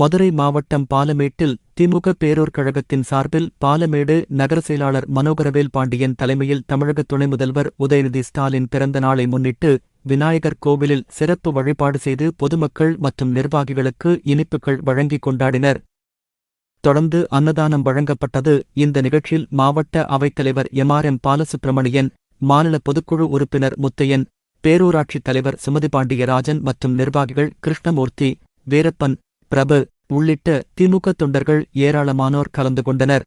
மதுரை மாவட்டம் பாலமேட்டில் திமுக பேரூர் கழகத்தின் சார்பில் பாலமேடு நகர செயலாளர் மனோகரவேல் பாண்டியன் தலைமையில் தமிழக துணை முதல்வர் உதயநிதி ஸ்டாலின் பிறந்த நாளை முன்னிட்டு விநாயகர் கோவிலில் சிறப்பு வழிபாடு செய்து பொதுமக்கள் மற்றும் நிர்வாகிகளுக்கு இனிப்புகள் வழங்கிக் கொண்டாடினர். தொடர்ந்து அன்னதானம் வழங்கப்பட்டது. இந்த நிகழ்ச்சியில் மாவட்ட அவைத்தலைவர் எம்ஆர்எம் பாலசுப்பிரமணியன் மாநில பொதுக்குழு உறுப்பினர் முத்தையன் பேரூராட்சித் தலைவர் சுமதி பாண்டியராஜன் மற்றும் நிர்வாகிகள் கிருஷ்ணமூர்த்தி வீரப்பன் பிரபு உள்ளிட்ட திமுக தொண்டர்கள் ஏராளமானோர் கலந்து கொண்டனர்.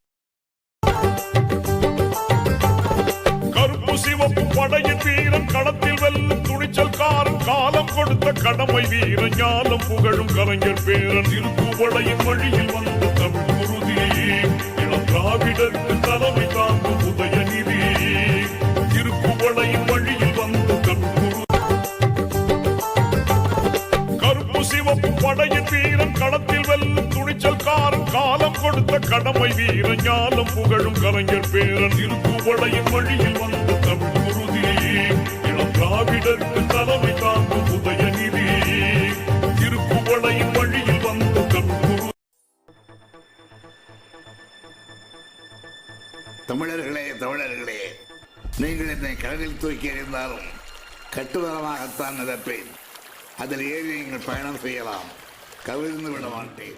கருப்பு சிவப்பு படையின் வீரன் களத்தில் வெல்லும் துணிச்சல்காரன் காலம் கொடுத்த கடமை வீரன் ஞானம் புகழும் கலைஞர் பேரன். திருப்புவளையின் வழியில் வந்த தமிழ் உறுதி இளம் திராவிடருக்கு தலைமை தாங்கும் உதயநிதி திருப்புவளையின் வழியில் வந்த தமிழ் கருப்பு சிவப்பு படையின் களத்தில் வெல்லும் துணிச்சல் காரம் காலம் கொடுத்த கடமை வீர ஞானம் புகழும் கலைஞர் பேரன். திருப்புவளையின் வழியில் வந்த தமிழ் குருதி இளம் திராவிடருக்கு தலைமை தாங்கும் உதயநிதி திருப்புவளையின் வழியில் வந்த தமிழ் தமிழர்களே தமிழர்களே நீங்கள் என்னை கடலில் தூக்கி எறிந்தாலும் கட்டுமரமாகத்தான் நிரப்பேன் அதில் ஏறி நீங்கள் பயணம் செய்யலாம். கவிழ்ந்து விட மாட்டேன்.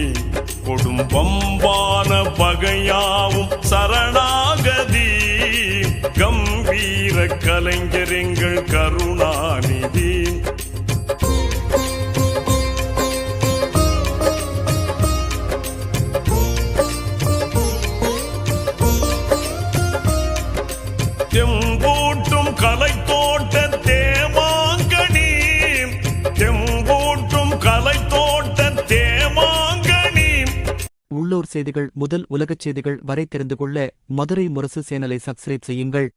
கலைஞர் எங்கள் கருணாநிதி. தெம்பூட்டும் கலை தோட்ட தேமாங்கனி தெம்பூட்டும் கலை தோட்ட தேமாங்கனி உள்ளூர் செய்திகள் முதல் உலகச் செய்திகள் வரை தெரிந்து கொள்ள மதுரை முரசு சேனலை சப்ஸ்கிரைப் செய்யுங்கள்.